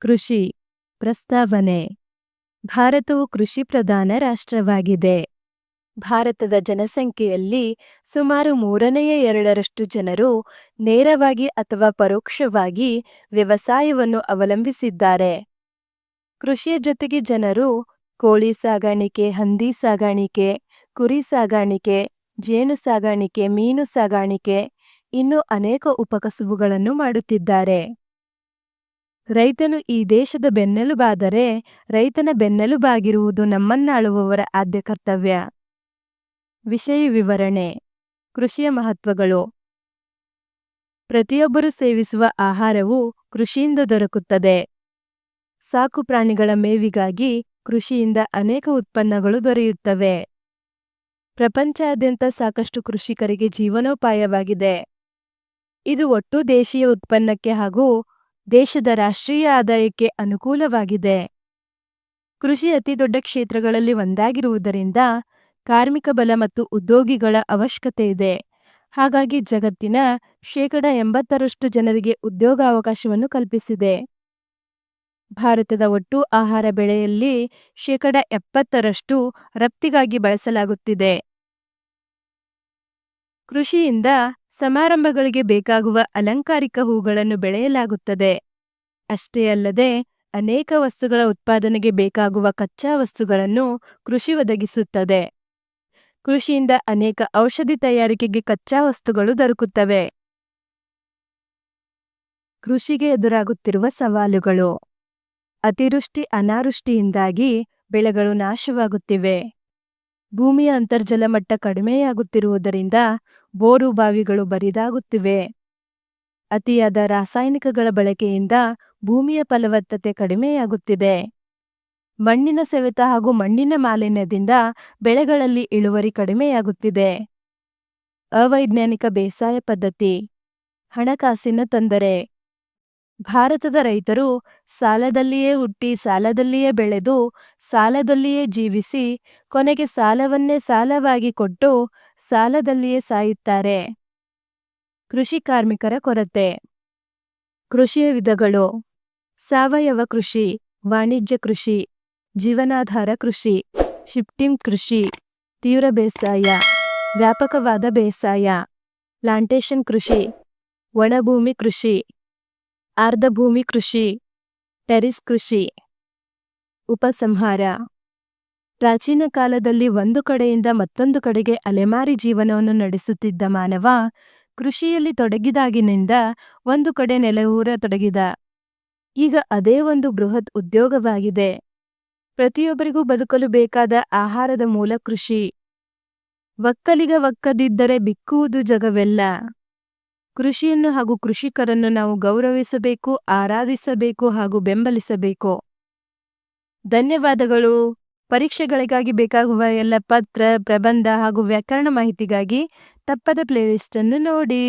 ಕೃಷಿ ಪ್ರಸ್ತಾವನೆ. ಭಾರತವು ಕೃಷಿ ಪ್ರಧಾನ ರಾಷ್ಟ್ರವಾಗಿದೆ. ಭಾರತದ ಜನಸಂಖ್ಯೆಯಲ್ಲಿ ಸುಮಾರು ಮೂರನೆಯ ಎರಡರಷ್ಟು ಜನರು ನೇರವಾಗಿ ಅಥವಾ ಪರೋಕ್ಷವಾಗಿ ವ್ಯವಸಾಯವನ್ನು ಅವಲಂಬಿಸಿದ್ದಾರೆ. ಕೃಷಿಯ ಜೊತೆಗೆ ಜನರು ಕೋಳಿ ಸಾಗಾಣಿಕೆ, ಹಂದಿ ಸಾಗಾಣಿಕೆ, ಕುರಿ ಸಾಗಾಣಿಕೆ, ಜೇನು ಸಾಗಾಣಿಕೆ, ಮೀನು ಸಾಗಾಣಿಕೆ ಇನ್ನೂ ಅನೇಕ ಉಪಕಸುಬುಗಳನ್ನು ಮಾಡುತ್ತಿದ್ದಾರೆ. ರೈತನು ಈ ದೇಶದ ಬೆನ್ನೆಲುಬಾದರೆ ರೈತನ ಬೆನ್ನೆಲುಬಾಗಿರುವುದು ನಮ್ಮನ್ನಾಳುವವರ ಆದ್ಯ ಕರ್ತವ್ಯ. ವಿಷಯ ವಿವರಣೆ. ಕೃಷಿಯ ಮಹತ್ವಗಳು. ಪ್ರತಿಯೊಬ್ಬರು ಸೇವಿಸುವ ಆಹಾರವು ಕೃಷಿಯಿಂದ ದೊರಕುತ್ತದೆ. ಸಾಕು ಪ್ರಾಣಿಗಳ ಮೇವಿಗಾಗಿ ಕೃಷಿಯಿಂದ ಅನೇಕ ಉತ್ಪನ್ನಗಳು ದೊರೆಯುತ್ತವೆ. ಪ್ರಪಂಚಾದ್ಯಂತ ಸಾಕಷ್ಟು ಕೃಷಿಕರಿಗೆ ಜೀವನೋಪಾಯವಾಗಿದೆ. ಇದು ಒಟ್ಟು ದೇಶೀಯ ಉತ್ಪನ್ನಕ್ಕೆ ಹಾಗೂ ದೇಶದ ರಾಷ್ಟ್ರೀಯ ಆದಾಯಕ್ಕೆ ಅನುಕೂಲವಾಗಿದೆ. ಕೃಷಿ ಅತಿದೊಡ್ಡ ಕ್ಷೇತ್ರಗಳಲ್ಲಿ ಒಂದಾಗಿರುವುದರಿಂದ ಕಾರ್ಮಿಕ ಬಲ ಮತ್ತು ಉದ್ಯೋಗಿಗಳ ಅವಶ್ಯಕತೆ ಇದೆ. ಹಾಗಾಗಿ ಜಗತ್ತಿನ ಶೇಕಡ ಎಂಬತ್ತರಷ್ಟು ಜನರಿಗೆ ಉದ್ಯೋಗಾವಕಾಶವನ್ನು ಕಲ್ಪಿಸಿದೆ. ಭಾರತದ ಒಟ್ಟು ಆಹಾರ ಬೆಳೆಯಲ್ಲಿ ಶೇಕಡ ಎಪ್ಪತ್ತರಷ್ಟು ರಫ್ತಿಗಾಗಿ ಬಳಸಲಾಗುತ್ತಿದೆ. ಕೃಷಿಯಿಂದ ಸಮಾರಂಭಗಳಿಗೆ ಬೇಕಾಗುವ ಅಲಂಕಾರಿಕ ಹೂಗಳನ್ನು ಬೆಳೆಯಲಾಗುತ್ತದೆ. ಅಷ್ಟೇ ಅಲ್ಲದೆ, ಅನೇಕ ವಸ್ತುಗಳ ಉತ್ಪಾದನೆಗೆ ಬೇಕಾಗುವ ಕಚ್ಚಾ ವಸ್ತುಗಳನ್ನು ಕೃಷಿ ಒದಗಿಸುತ್ತದೆ. ಕೃಷಿಯಿಂದ ಅನೇಕ ಔಷಧಿ ತಯಾರಿಕೆಗೆ ಕಚ್ಚಾ ವಸ್ತುಗಳು ದೊರಕುತ್ತವೆ. ಕೃಷಿಗೆ ಎದುರಾಗುತ್ತಿರುವ ಸವಾಲುಗಳು. ಅತಿವೃಷ್ಟಿ, ಅನಾವೃಷ್ಟಿಯಿಂದಾಗಿ ಬೆಳೆಗಳು ನಾಶವಾಗುತ್ತಿವೆ. ಭೂಮಿಯ ಅಂತರ್ಜಲ ಮಟ್ಟ ಕಡಿಮೆಯಾಗುತ್ತಿರುವುದರಿಂದ ಬೋರು ಬಾವಿಗಳು ಬರಿದಾಗುತ್ತಿವೆ. ಅತಿಯಾದ ರಾಸಾಯನಿಕಗಳ ಬಳಕೆಯಿಂದ ಭೂಮಿಯ ಫಲವತ್ತತೆ ಕಡಿಮೆಯಾಗುತ್ತಿದೆ. ಮಣ್ಣಿನ ಸವೆತ ಹಾಗೂ ಮಣ್ಣಿನ ಮಾಲಿನ್ಯದಿಂದ ಬೆಳೆಗಳಲ್ಲಿ ಇಳುವರಿ ಕಡಿಮೆಯಾಗುತ್ತಿದೆ. ಅವೈಜ್ಞಾನಿಕ ಬೇಸಾಯ ಪದ್ಧತಿ. ಹಣಕಾಸಿನ ತೊಂದರೆ. ಭಾರತದ ರೈತರು ಸಾಲದಲ್ಲಿಯೇ ಹುಟ್ಟಿ ಸಾಲದಲ್ಲಿಯೇ ಬೆಳೆದು ಸಾಲದಲ್ಲಿಯೇ ಜೀವಿಸಿ ಕೊನೆಗೆ ಸಾಲವನ್ನೇ ಸಾಲವಾಗಿ ಕೊಟ್ಟು ಸಾಲದಲ್ಲಿಯೇ ಸಾಯುತ್ತಾರೆ. ಕೃಷಿ ಕಾರ್ಮಿಕರ ಕೊರತೆ. ಕೃಷಿಯ ವಿಧಗಳು. ಸಾವಯವ ಕೃಷಿ, ವಾಣಿಜ್ಯ ಕೃಷಿ, ಜೀವನಾಧಾರ ಕೃಷಿ, ಶಿಫ್ಟಿಂಗ್ ಕೃಷಿ, ತೀವ್ರ ಬೇಸಾಯ, ವ್ಯಾಪಕವಾದ ಬೇಸಾಯ ಪ್ಲಾಂಟೇಶನ್ ಕೃಷಿ, ಒಣಭೂಮಿ ಕೃಷಿ. ಆರ್ಧಭೂಮಿ ಕೃಷಿ, ಟೆರಿಸ್ ಕೃಷಿ, ಉಪಸಂಹಾರ. ಪ್ರಾಚೀನ ಕಾಲದಲ್ಲಿ ಒಂದು ಕಡೆಯಿಂದ ಮತ್ತೊಂದು ಕಡೆಗೆ ಅಲೆಮಾರಿ ಜೀವನವನ್ನು ನಡೆಸುತ್ತಿದ್ದ ಮಾನವ ಕೃಷಿಯಲ್ಲಿ ತೊಡಗಿದಾಗಿನಿಂದ ಒಂದು ಕಡೆ ನೆಲೆಯೂರ ತೊಡಗಿದ. ಈಗ ಅದೇ ಒಂದು ಬೃಹತ್ ಉದ್ಯೋಗವಾಗಿದೆ. ಪ್ರತಿಯೊಬ್ಬರಿಗೂ ಬದುಕಲು ಬೇಕಾದ ಆಹಾರದ ಮೂಲ ಕೃಷಿ. ಒಕ್ಕಲಿಗ ಒಕ್ಕದಿದ್ದರೆ ಬಿಕ್ಕುವುದು ಜಗವೆಲ್ಲ. ಕೃಷಿಯನ್ನು ಹಾಗೂ ಕೃಷಿಕರನ್ನು ನಾವು ಗೌರವಿಸಬೇಕು, ಆರಾಧಿಸಬೇಕು ಹಾಗೂ ಬೆಂಬಲಿಸಬೇಕು. ಧನ್ಯವಾದಗಳು. ಪರೀಕ್ಷೆಗಳಿಗಾಗಿ ಬೇಕಾಗುವ ಎಲ್ಲ ಪತ್ರ, ಪ್ರಬಂಧ ಹಾಗೂ ವ್ಯಾಕರಣ ಮಾಹಿತಿಗಾಗಿ ತಪ್ಪದ ಪ್ಲೇಲಿಸ್ಟನ್ನು ನೋಡಿ.